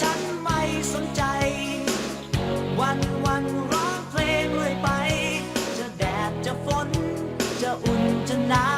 ฉันไม่สนใจ วันวันร้องเพลงเลยไป จะแดดจะฝน จะอุ่นจะหนาว